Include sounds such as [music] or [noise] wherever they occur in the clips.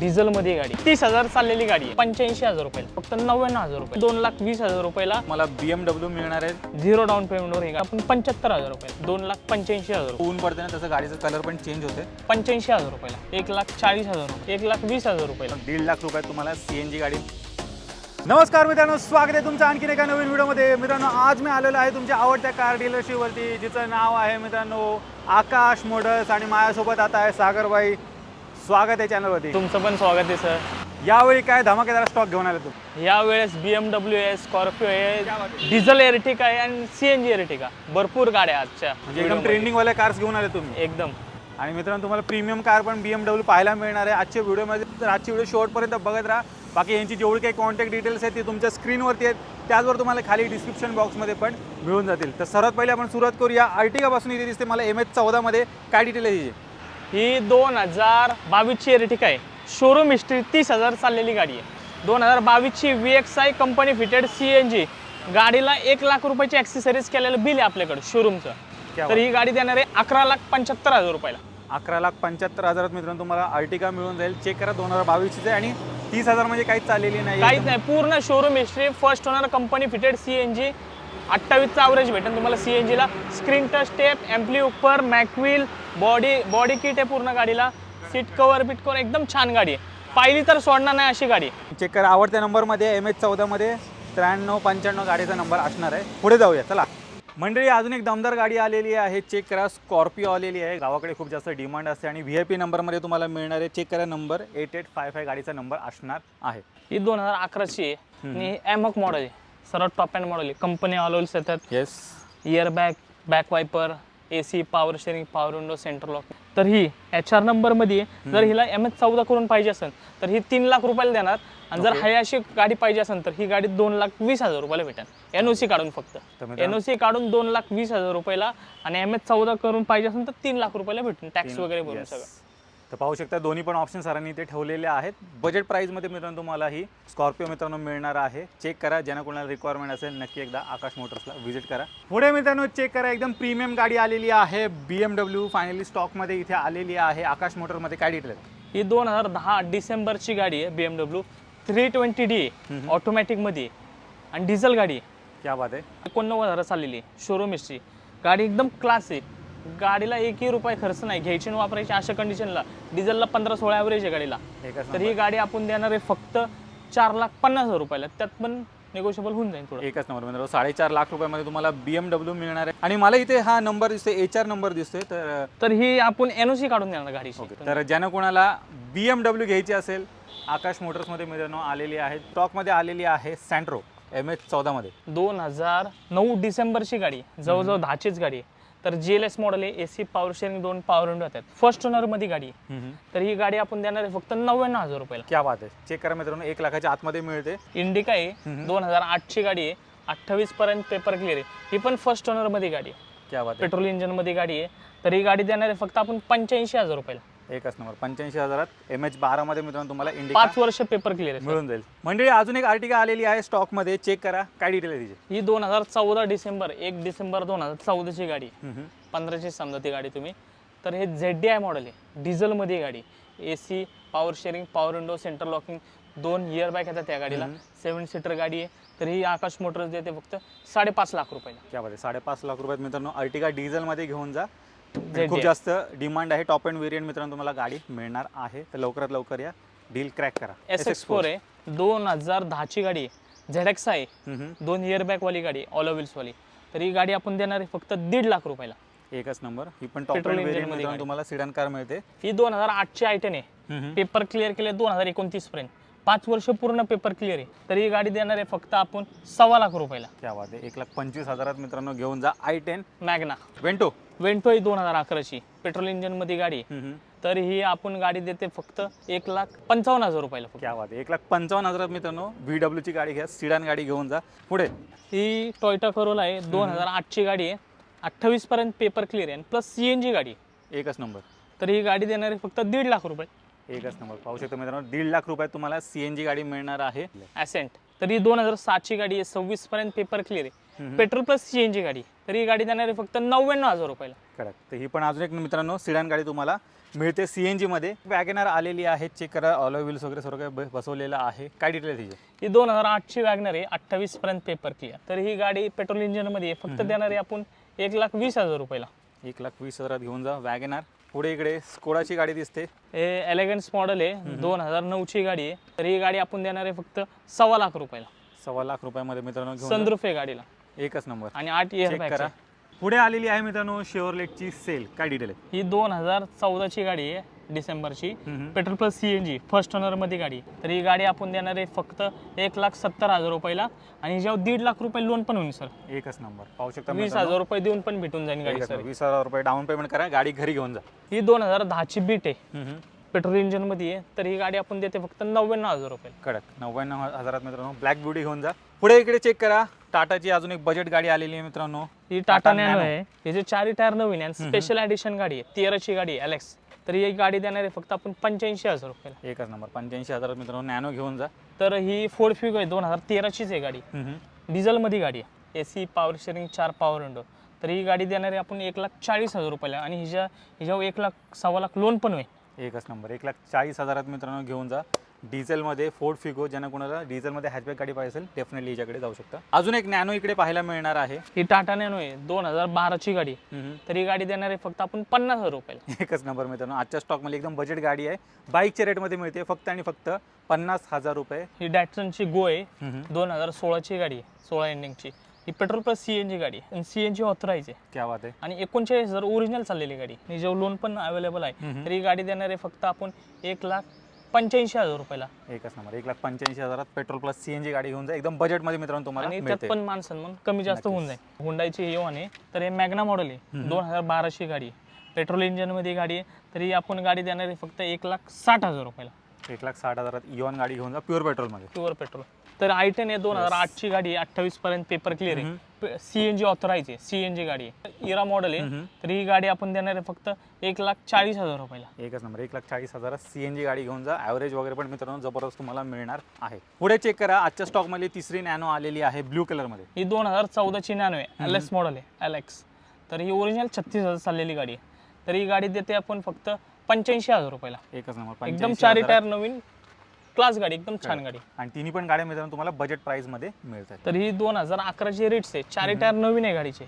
Diesel मध्ये गाडी. तीस हजार चाललेली गाडी आहे. पंच्याऐंशी हजार रुपयाला फक्त नव्याण्णव हजार रुपये. दोन लाख वीस हजार रुपयाला मला बी एम डब्ल्यू मिळणार आहे झिरो डाऊन पेमेंटवर हे आपण पंच्याहत्तर हजार रुपये. दोन लाख पंच्याऐंशी हजार रुपये. ऊन पडते ना तसं गाडीचा कलर पण चेंज होते. पंच्याऐंशी हजार रुपयाला. एक लाख चाळीस हजार रुपये. एक लाख वीस हजार रुपयाला. दीड लाख रुपयात तुम्हाला सी एन जी गाडी. नमस्कार मित्रांनो स्वागत आहे तुमचं आणखीन एका नवीन व्हिडिओमध्ये. मित्रांनो आज मी आलेलो आहे तुमच्या आवडत्या कार डीलरशिपवरती जिचं नाव आहे मित्रांनो आकाश मोटर्स. आणि माझ्यासोबत आता आहे सागरबाई. स्वागत आहे चॅनलवरती. तुमचं पण स्वागत आहे सर यावेळी काय धमाकेदार स्टॉक घेऊन आले तुम्ही? यावेळेस बी एम डब्ल्यू आहे. स्कॉर्पिओ आहे डिझेल एअरटिका आहे आणि सी एन जी एअरटिका भरपूर गाड्या आजच्या. म्हणजे एकदम व्हिडिओमध्ये. ट्रेंडिंगवाल्या कार्स घेऊन आले तुम्ही. एकदम. आणि मित्रांनो तुम्हाला प्रीमियम कार पण बी एम डब्ल्यू पाहायला मिळणार आहे. आजच्या व्हिडिओमध्ये तर आजची व्हिडिओ शेवटपर्यंत बघत राहा. बाकी यांची जेवढी काही कॉन्टॅक्ट डिटेल्स आहेत ते तुमच्या स्क्रीनवरती आहेत. त्याचवर तुम्हाला खाली डिस्क्रिप्शन बॉक्समध्ये पण मिळून जातील. तर सर्वात पहिले आपण सुरुवात करूया. आर्टिकापासून इथे दिसते मला एम एच चौदामध्ये काय डिटेल आहे तिची ही दोन हजार बावीसची एअरटिका आहे. शोरूम हिस्ट्री तीस हजार चाललेली गाडी आहे. दोन हजार बावीसची V X I company fitted C N G गाडीला एक लाख रुपयाची ॲक्सेसरीज केलेलं बिल आहे आपल्याकडे शोरूमचं तर ही गाडी देणार आहे अकरा लाख पंच्याहत्तर हजार रुपयाला. अकरा लाख पंच्याहत्तर हजारात मित्रांनो तुम्हाला आर्टिका मिळून जाईल. चेक करा दोन हजार बावीसची आणि तीस हजार म्हणजे काहीच चाललेली नाही काहीच नाही पूर्ण showroom history first owner company fitted C N G अठ्ठावीसचा average भेटेल तुम्हाला सी एन जीला स्क्रीन टच टेप एम्प्ली उपर मॅकव्हील बॉडी बॉडी किट आहे पूर्ण गाडीला. सीट कवर बिट कवर एकदम छान गाडी आहे. पाहिली तर सोडणार नाही अशी गाडी. चेक करा आवडत्या नंबरमध्ये एम एच चौदामध्ये त्र्याण्णव पंच्याण्णव गाडीचा नंबर असणार आहे. पुढे जाऊया चला. मंडळी अजून एक दमदार गाडी आलेली आहे. चेक करा स्कॉर्पिओ आलेली आहे. गावाकडे खूप जास्त डिमांड असते आणि व्ही आय पी नंबरमध्ये तुम्हाला मिळणार आहे. चेक करा number eight eight five five गाडीचा नंबर असणार आहे. ही दोन हजार अकराची आहे आणि एमॉक मॉडेल आहे. सर्व टॉप अँड मॉडेल आहे. कंपनी ऑलवेल्स येतात. Yes air bag back wiper A C power steering power window centre lock तर ही एच आर नंबरमध्ये. जर हिला एम एच चौदा करून पाहिजे असेल तर ही तीन लाख रुपयाला देणार. आणि जर हाय अशी गाडी पाहिजे असेल तर ही गाडी दोन लाख वीस हजार रुपयाला भेटेल. एन ओ सी काढून फक्त. तर मित्रांनो- एन ओ सी काढून दोन लाख वीस हजार रुपयाला आणि एम एच चौदा करून पाहिजे असेल तर तीन लाख रुपयाला भेटेल. टॅक्स वगैरे भरून. सगळं. तर पाहू शकता दोन्ही पण ऑप्शन सरांनी इथे ठेवलेले आहेत. बजेट प्राईजमध्ये मित्रांनो तुम्हाला ही स्कॉर्पिओ मित्रांनो मिळणार आहे. चेक करा ज्यांना कोणाला रिक्वायरमेंट असेल नक्की एकदा आकाश मोटर्सला व्हिजिट करा. पुढे मित्रांनो चेक करा एकदम प्रीमियम गाडी आलेली आहे. बी एम डब्ल्यू फायनली स्टॉकमध्ये इथे आलेली आहे. आकाश मोटरमध्ये काय डिटेल ही दोन हजार दहा डिसेंबरची गाडी आहे B M W three twenty D ऑटोमॅटिकमध्ये आणि डिझेल गाडी आहे. क्या बात आहे. एकोणनव्वद हजार चाललेली शोरूम हिस्ट्री गाडी एकदम क्लास आहे. गाडीला एकही रुपये खर्च नाही. घ्यायची आणि वापरायची अशा कंडिशनला डिझेलला पंधरा सोळा ॲव्हरेज आहे गाडीला. एकच तर ही गाडी आपण देणार आहे फक्त चार लाख पन्नास हजार रुपयाला. त्यात पण निगोशिएबल होऊन जाईल थोडं. एकच नंबर मित्रांनो साडेचार लाख रुपयामध्ये तुम्हाला बी एम डब्ल्यू मिळणार आहे. आणि मला इथे हा नंबर दिसतोय एच आर नंबर दिसतोय तर तर ही आपण एनओसी काढून देणार गाडीची तर ज्यांना कोणाला बी एम डब्ल्यू घ्यायची असेल आकाश मोटर्समध्ये मित्रांनो आलेली आहे. स्टॉकमध्ये आलेली आहे सँट्रो एम एच चौदामध्ये दोन हजार नऊ डिसेंबरची गाडी आहे. जवळजवळ दहाचीच गाडी आहे. तर जी एल एस मॉडेल आहे ए सी पॉवर शेअरिंग दोन पॉवर विंडो आहेत फर्स्ट ओनरमध्ये गाडी आहे. तर ही गाडी आपण देणार आहे फक्त नव्याण्णव हजार रुपयाला. क्या बात आहे. चेक करा मित्रांनो एक लाखाच्या आतमध्ये मिळते. इंडिका आहे दोन हजार आठची गाडी आहे. अठ्ठावीस पर्यंत पेपर क्लिअर आहे. ही पण फर्स्ट ओनरमध्ये गाडी आहे. क्या बात पेट्रोल इंजिनमध्ये गाडी आहे. तर ही गाडी देणार आहे फक्त आपण पंच्याऐंशी हजार रुपयाला. एकच नंबर. पंच्याऐंशी हजारात एम एच बारामध्ये मित्रांनो तुम्हाला इंडिका पाच वर्ष पेपर क्लिअर आहे मिळून जाईल. मंडळी अजून एक आर्टिका आलेली आहे स्टॉकमध्ये चेक करा. काय डिटेल आहे तिची? ही दोन हजार चौदा डिसेंबर एक डिसेंबर दोन हजार चौदाची गाडी. हम्म, हम्म. पंधराची समजा ती गाडी तुम्ही. तर हे झेड डी आय मॉडेल आहे. डिझेलमध्ये गाडी. A C power steering power window centre locking दोन इयर बॅग येतात त्या गाडीला. सेवन सीटर गाडी आहे. तर ही आकाश मोटर्स देते फक्त साडेपाच लाख रुपयाला. क्या बात आहे. साडेपाच लाख रुपयात मित्रांनो अर्टिगा डिझेलमध्ये घेऊन जा. खूप जास्त डिमांड आहे टॉप अँड व्हेरियंट मित्रांनो तुम्हाला गाडी मिळणार आहे. तर लवकरात लवकर या डील क्रॅक करा. एस एक्स फोर आहे दोन हजार दहाची गाडी आहे. झेड एक्स आहे. दोन इयर बॅगवाली गाडी ऑल वाली. तर ही गाडी आपण देणार आहे फक्त दीड लाख रुपयाला. एकच नंबर ही पण टॉप व्हेरियंट. तुम्हाला सिडन कार मिळते. ही दोन हजार आठची आयटन आहे. पेपर क्लिअर केले दोन हजार एकोणतीस पर्यंत. पाच वर्ष पूर्ण पेपर क्लिअर आहे. तर ही गाडी देणार आहे फक्त आपण सव्वा लाख रुपयाला. क्या बात आहे. एक लाख पंचवीस हजारात मित्रांनो घेऊन जा I ten Magna. Vento Vento ही दोन हजार अकराची. पेट्रोल इंजिनमध्ये गाडी. आहे. तर ही आपण गाडी देते फक्त एक लाख पंचावन्न हजार रुपयाला फक्त. क्या बात आहे. एक लाख पंचावन्न हजारात मित्रांनो व्ही डब्ल्यूची गाडी घ्या सिडान गाडी घेऊन जा. पुढे. ही टॉयटा करोला आहे दोन हजार आठची गाडी आहे. अठ्ठावीस पर्यंत पेपर क्लिअर आहे. प्लस सी एन जी गाडी आहे. एकच नंबर. तर ही गाडी देणार आहे फक्त दीड लाख रुपये. एकच नंबर. पाहू शकता मित्रांनो दीड लाख रुपयात तुम्हाला सी एन जी गाडी मिळणार आहे. ॲसेंट तर ही दोन हजार सातची गाडी आहे सव्वीस पर्यंत पेपर क्लिअर आहे. Petrol plus C N G गाडी. तर ही गाडी देणार आहे फक्त नव्याण्णव हजार रुपयाला. करेक्ट तर ही पण अजून एक मित्रांनो सिडान गाडी तुम्हाला मिळते सी एन जीमध्ये वॅगनार आलेली आहे चेक करा ऑलो व्हील्स वगैरे सर्व काही ब- बसवलेलं आहे. काय डिटेल आहे तिचे? ही दोन हजार आठची वॅगनर आहे अठ्ठावीस पर्यंत पेपर क्लिअर तर ही गाडी पेट्रोल इंजिनमध्ये आहे. फक्त देणार आहे आपण एक लाख वीस हजार रुपयाला. एक लाख वीस हजारात घेऊन जा वॅगनार पुढे इकडे स्कोडाची गाडी दिसते. हे एलेगन्स मॉडेल आहे दोन हजार नऊची गाडी आहे. तर ही गाडी आपण देणार आहे फक्त सव्वा लाख रुपयाला. सव्वा लाख रुपयामध्ये मित्रांनो घेऊन जा. आहे गाडीला. एकच नंबर. आणि आठ इयर चेक बॅग करा. पुढे आलेली आहे मित्रांनो शेअरलेटची सेल काय डिटेल आहे? ही दोन हजार चौदाची गाडी आहे डिसेंबरची. हम्म. Petrol plus C N G first ओनरमध्ये गाडी. आहे. तर ही गाडी आपण देणार आहे फक्त एक लाख सत्तर हजार रुपयाला. आणि जेव्हा दीड लाख रुपये लोन पण होईल सर एकच नंबर. पाहू शकता वीस मित्रांनो. हजार रुपये देऊन पण भेटून जाईल गाडी एकच सर. वीस हजार रुपये डाऊन पेमेंट करा गाडी घरी घेऊन जा. ही दोन हजार दहाची बीट आहे. हम्म. पेट्रोल इंजिनमध्ये आहे तर ही गाडी आपण देते फक्त नव्याण्णव हजार रुपये. कडक नव्याण्णव हजारात मित्रांनो ब्लॅक ब्युटी घेऊन जा. पुढे इकडे चेक करा. टाटाची अजून एक बजेट गाडी आलेली आहे मित्रांनो. ही टाटा नॅनो आहे. हिचे चारही टायर नवीन आहे स्पेशल एडिशन गाडी आहे तेराची गाडी आहे अलेक्स तर ही गाडी देणार आहे फक्त आपण पंच्याऐंशी हजार रुपयाला. एकच नंबर पंच्याऐंशी हजारात मित्रांनो नॅनो घेऊन जा. तर ही फोर्ड फ्युग आहे दोन हजार तेराचीच आहे गाडी. डिझेलमध्ये गाडी आहे. ए सी पॉवर शेअरिंग चार पॉवर विंडो तर ही गाडी देणार आहे आपण एक लाख चाळीस हजार रुपयाला. आणि हिच्या हिच्यावर एक लाख सव्वा लाख लोन पण होईल एकच नंबर. एक लाख चाळीस हजारात मित्रांनो घेऊन जा. डिझेलमध्ये फोर्ड फिगो ज्यांना कोणाला डिझेलमध्ये हॅचबॅक गाडी पाहिजे असेल डेफिनेटली याच्याकडे जाऊ शकता. अजून एक नॅनो इकडे पाहायला मिळणार आहे. ही टाटा नॅनो आहे दोन हजार बाराची गाडी. तर ही गाडी देणार आहे फक्त आपण पन्नास हजार रुपयाला. [laughs] एकच नंबर मित्रांनो. आजच्या स्टॉकमध्ये एकदम बजेट गाडी आहे. बाईकच्या रेटमध्ये मिळते फक्त आणि फक्त पन्नास हजार रुपये. ही डॅटसनची गो आहे. दोन हजार सोळाची गाडी आहे सोळा एंडिंगची ही petrol plus C N G गाडी आहे. आणि सी एन जी ऑथराईज आहे. क्या बात आहे. आणि एकोणचाळीस हजार ओरिजिनल चाललेली गाडी आणि जेव्हा लोन पण अवेलेबल आहे. तर ही गाडी देणार आहे फक्त आपण एक लाख पंच्याऐंशी हजार रुपयाला. एकच नंबर एक लाख पंच्याऐंशी हजारात petrol plus C N G गाडी घेऊन जा. एकदम बजेटमध्ये मित्रांनो तुम्हाला आणि त्यात मिळते. पण मान सन्मान कमी जास्त होऊन जाईल. हुंडाईची हे आहे तर हे मॅग्ना मॉडेल आहे. दोन हजार बाराची गाडी आहे. पेट्रोल इंजिनमध्ये गाडी आहे तरी आपण गाडी देणार आहे फक्त एक लाख साठ हजार रुपयाला. एक लाख साठ हजारात इऑन गाडी घेऊन जा प्युअर पेट्रोलमध्ये प्युअर पेट्रोल तर आय टेन आहे दोन हजार आठची गाडी अठ्ठावीस पर्यंत पेपर क्लिअर आहे. सी एन जी ऑथराईज आहे सी एन जी गाडी आहे. इरा मॉडेल आहे. तर ही गाडी आपण देणार आहे फक्त एक लाख चाळीस हजार रुपयाला. एकच नंबर एक लाख चाळीस हजारात सी एन जी गाडी घेऊन जा. ॲव्हरेज वगैरे पण मित्रांनो जबरदस्त तुम्हाला मिळणार आहे. पुढे चेक करा. आजच्या स्टॉकमध्ये तिसरी नॅनो आलेली आहे ब्ल्यू कलरमध्ये ही दोन हजार चौदाची नॅनो आहे. एल एस मॉडेल आहे एलेक्स तर ही ओरिजिनल छत्तीस हजार चाललेली गाडी आहे. तर ही गाडी देते आपण फक्त पंच्याऐंशी हजार रुपयाला. एकच नंबर एकदम 85 चारी. टायर नवीन क्लास गाडी एकदम छान गाडी. आणि तिन्ही पण गाड्या मित्रांनो तुम्हाला बजेट प्राईसमध्ये मिळतात. तर ही दोन हजार अकराची रेट्स आहे. चारी टायर नवीन आहे गाडीचे.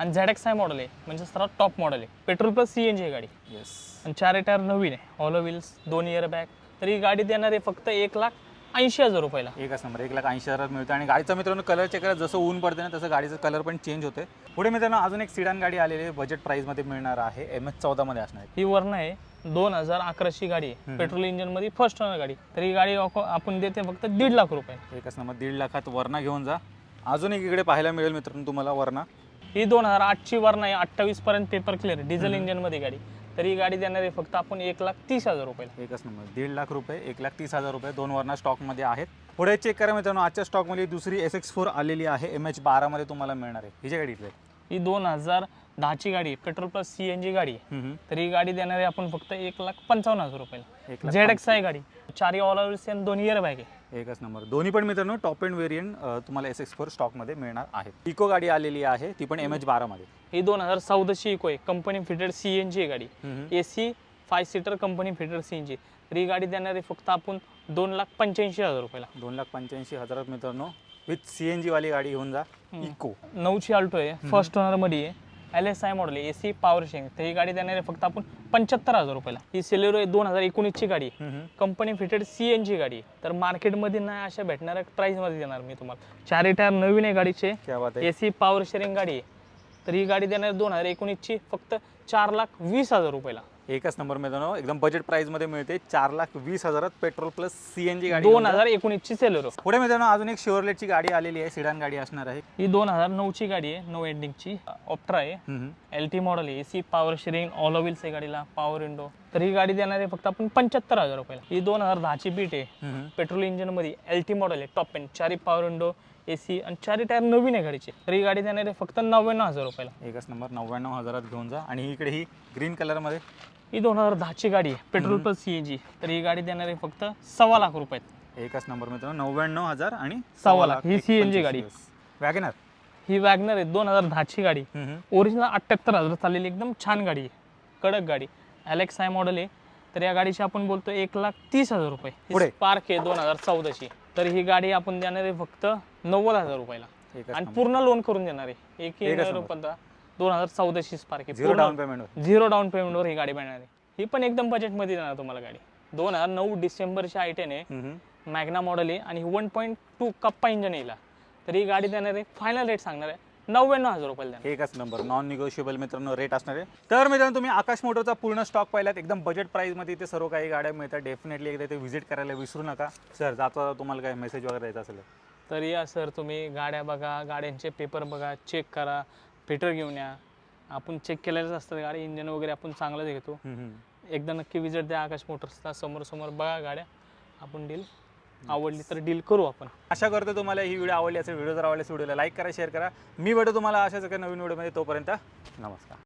आणि झेड एक्स आय मॉडेल आहे. म्हणजे सर्वात टॉप मॉडेल आहे. Petrol plus C N G आहे गाडी. येस आणि चारी टायर नवीन आहे. ऑलो व्हील्स दोन इयर बॅग तर ही गाडी देणार आहे फक्त एक लाख ऐंशी हजार रुपयाला. एकच नंबर एक लाख ऐंशी हजारात मिळतं आणि गाडीचा मित्रांनो कलर चेक करा जसं ऊन पडते ना तसं गाडीचं कलर पण चेंज होते पुढे मित्रांनो अजून एक सिडान गाडी आलेली आहे. बजेट प्राईसमध्ये मिळणार आहे. एम एच चौदामध्ये असणार आहे. ही वर्ण आहे. दोन हजार अकराची गाडी आहे. पेट्रोल इंजिनमध्ये फर्स्ट ओनर गाडी. तर ही गाडी आप- आपण देते फक्त दीड लाख रुपये. एकच नंबर दीड लाखात वरणा घेऊन जा. अजून एक इकडे पाहायला मिळेल मित्रांनो तुम्हाला वरणा. ही दोन हजार आठची वर्ण आहे. अठ्ठावीस पर्यंत पेपर क्लिअर डिझेल इंजिनमध्ये गाडी. तर ही गाडी देणार आहे फक्त आपण एक लाख तीस हजार रुपयाला एकच नंबर दीड लाख रुपये एक लाख तीस हजार रुपये दोन वरणा स्टॉकमध्ये आहेत. पुढे चेक करा मित्रांनो आजच्या स्टॉकमध्ये दुसरी एस एक्स फोर आलेली आहे एम एच बारामध्ये तुम्हाला मिळणार आहे. हिच्या गाडी ही दोन हजार दहाची गाडी आहे. Petrol plus C N G गाडी आहे. तर ही गाडी देणार आहे आपण फक्त एक लाख पंचावन्न हजार रुपयाला झेड एक्स आहे गाडी. चारही ऑल ओव्हर्स आणि दोन इयर बॅग आहे. एकच नंबर दोन्ही पण मित्रांनो टॉप एंड व्हेरियंट तुम्हाला एस एक्स फोर स्टॉकमध्ये मिळणार आहे. इको गाडी आलेली आहे. ती पण एम एच बारामध्ये ही दोन हजार चौदाची इको आहे. Company fitted C N G गाडी. A C five seater company fitted C N G तर ही गाडी देणार फक्त आपण दोन लाख पंच्याऐंशी हजार रुपयाला. दोन लाख पंच्याऐंशी हजारात मित्रांनो विथ सी एन जीवाली गाडी घेऊन जा. इको. नऊची आल्टो आहे. फर्स्ट ओनरमध्ये आहे. एल एस आय मॉडेल आहे. ए सी पॉवर शेंग तर ही गाडी देणार आहे फक्त आपण पंच्याहत्तर हजार रुपयाला. ही सेलेरो आहे दोन हजार एकोणीसची गाडी company fitted C N G गाडी तर मार्केटमध्ये नाही अशा भेटणाऱ्या प्राईसमध्ये देणार मी तुम्हाला. चारही टायर नवीन आहे गाडीचे. ए सी पॉवर शेअरिंग गाडी आहे. तर ही गाडी देणार दोन हजार एकोणीसची फक्त चार लाख वीस हजार रुपयाला. एकच नंबर मित्रांनो एकदम बजेट प्राईसमध्ये मिळते. चार लाख वीस हजारात petrol plus C N G गाडी दोन. हजार एकोणीसची सेलेरो पुढे मित्रांनो अजून एक शिवरलेटची गाडी आलेली आहे. सिडान गाडी असणार आहे. ही दोन हजार नऊची गाडी आहे. नऊ एंडिंगची ऑप्ट्रा आहे. एल टी मॉडेल आहे. A C power sharing all wheels आहे गाडीला. पॉवर विंडो तर ही गाडी देणार आहे फक्त आपण पंच्याहत्तर हजार रुपयाला. ही दोन हजार दहाची बीट आहे. पेट्रोल इंजिनमध्ये एल टी मॉडेल आहे. टॉप एंड चारी पॉवर विंडो ए सी आणि चारी टायर नवीन आहे गाडीची. तर ही गाडी देणार आहे फक्त नव्याण्णव हजार रुपयाला. एकच नंबर. नव्याण्णव हजारात घेऊन जा. आणि इकडे ही ग्रीन कलरमध्ये ही दोन हजार दहाची गाडी आहे. Petrol plus C N G तर ही गाडी देणार आहे फक्त सव्वा लाख रुपयात एकच नंबर मित्रांनो नव्याण्णव हजार आणि सव्वा लाख. ही CNG गाडी. Wagon R? ही वॅगनर आहे दोन हजार दहाची गाडी. ओरिजिनल अठ्ठ्याहत्तर हजार चाललेली एकदम छान गाडी आहे. कडक गाडी. ॲलेक्स आय मॉडेल आहे. तर या गाडीची आपण बोलतो एक लाख तीस हजार रुपये? पार्क आहे दोन हजार चौदाची. तर ही गाडी आपण देणार आहे फक्त नव्वद हजार रुपयाला. आणि. पूर्ण लोन करून देणार आहे. एक एकच नंबर. रुपये दोन हजार चौदाची स्पार्क आहे. झिरो डाऊन पेमेंटवर झिरो डाऊन पेमेंटवर ही गाडी मिळणार आहे. ही पण एकदम बजेटमध्ये देणार तुम्हाला गाडी. दोन हजार नऊ डिसेंबरची आय टेन आहे. मॅग्ना मॉडेल आहे आणि one point two Kappa engine येईल. तर ही गाडी देणार आहे फायनल रेट सांगणार आहे. नव्याण्णव हजार देणार. एकच नंबर नॉन निगोशिएबल मित्रांनो रेट असणार आहे. तर मित्रांनो तुम्ही आकाश मोटरचा पूर्ण स्टॉक पाहिलात. एकदम बजेट प्राईजमध्ये इथे सर्व काही गाड्या मिळतात. डेफिनेटली एकदा ते व्हिजिट करायला विसरू नका. सर जाता तुम्हाला काय मेसेज वगैरे द्यायचा असेल तर. या सर तुम्ही गाड्या बघा गाड्यांचे पेपर बघा चेक करा. फिटर घेऊन या. आपण चेक केलेलंच असतं. गाडी इंजन वगैरे आपण चांगलंच घेतो. एकदा नक्की विजिट द्या आकाश मोटर्सला. समोर समोर बघा गाड्या. आपण डील आवडली तर डील करू आपण. आशा करतो तुम्हाला ही व्हिडिओ आवडली असेल व्हिडिओ जर आवडली असेल व्हिडिओला लाईक करा शेअर करा. मी भेटू तुम्हाला अशाच एका नवीन व्हिडिओमध्ये तोपर्यंत. नमस्कार.